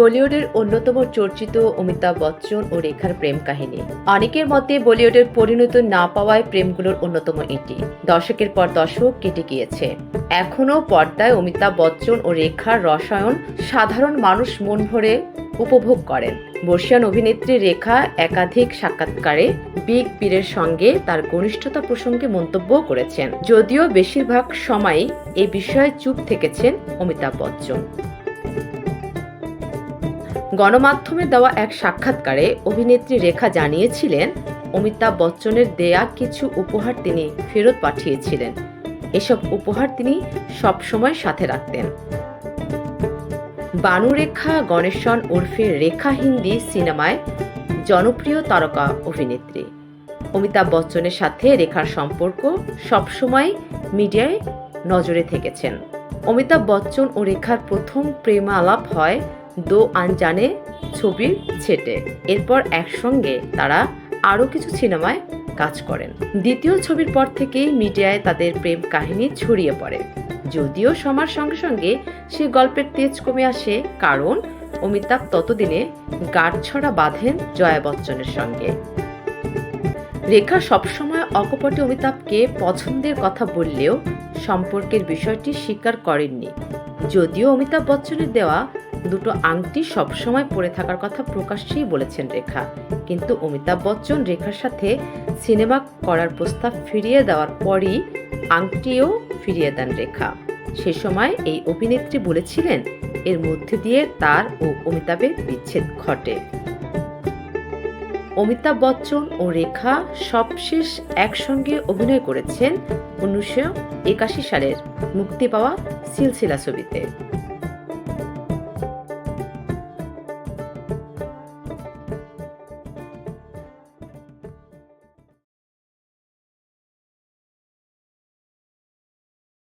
বলিউডের অন্যতম চর্চিত অমিতাভ বচ্চন ও রেখার প্রেম কাহিনী। অনেকের মতে বলিউডের পরিণত না পাওয়ায় প্রেমগুলোর অন্যতম এটি। দশকের পর দশক কেটে গিয়েছে। এখনও পর্দায় অমিতাভ বচ্চন ও রেখার রসায়ন সাধারণ মানুষ মন ভরে উপভোগ করেন। বর্ষিয়ান অভিনেত্রী রেখা একাধিক সাক্ষাৎকারে বিগ বীরের সঙ্গে তার ঘনিষ্ঠতা প্রসঙ্গে মন্তব্য করেছেন। যদিও বেশিরভাগ সময়ই এ বিষয়ে চুপ থেকেছেন অমিতাভ বচ্চন। গণমাধ্যমে দেওয়া এক সাক্ষাৎকারে অভিনেত্রী রেখা জানিয়েছিলেন, অমিতাভ বচ্চনের দেয়া কিছু উপহার তিনি ফেরত পাঠিয়েছিলেন। এসব উপহার তিনি সবসময় সাথে রাখতেন। বানুরেখা, গণেশন ওরফে রেখা হিন্দি সিনেমায় জনপ্রিয় তারকা অভিনেত্রী। অমিতাভ বচ্চনের সাথে রেখার সম্পর্ক সবসময় মিডিয়ায় নজরে থেকেছেন। অমিতাভ বচ্চন ও রেখার প্রথম প্রেমালাপ হয় দো আনজানে ছবির ছেটে। এরপর একসঙ্গে তারা আরও কিছু সিনেমায় কাজ করেন। দ্বিতীয় ছবির পর থেকেই মিডিয়ায় তাদের প্রেম কাহিনী ছড়িয়ে পড়ে। যদিও সময়ের সঙ্গে সঙ্গে সে গল্পের তেজ কমে আসে, কারণ অমিতাভ ততদিনে গাঁটছড়া বাঁধেন জয়া বচ্চনের সঙ্গে। রেখা সবসময় অকপটে অমিতাভকে পছন্দের কথা বললেও সম্পর্কের বিষয়টি স্বীকার করেননি। যদিও অমিতাভ বচ্চনের দেওয়া দুটো আংটি সবসময় পরে থাকার কথা প্রকাশ্যেই বলেছেন রেখা। কিন্তু অমিতাভ বচ্চন রেখার সাথে সিনেমা করার প্রস্তাব ফিরিয়ে দেওয়ার পরই আংটিও ফিরিয়ে দেন রেখা। সে সময় এই অভিনেত্রী বলেছিলেন, এর মধ্যে দিয়ে তার ও অমিতাভের বিচ্ছেদ ঘটে। অমিতাভ বচ্চন ও রেখা সবশেষ একসঙ্গে অভিনয় করেছেন উনিশশো একাশি সালের মুক্তি পাওয়া সিলসিলা ছবিতে।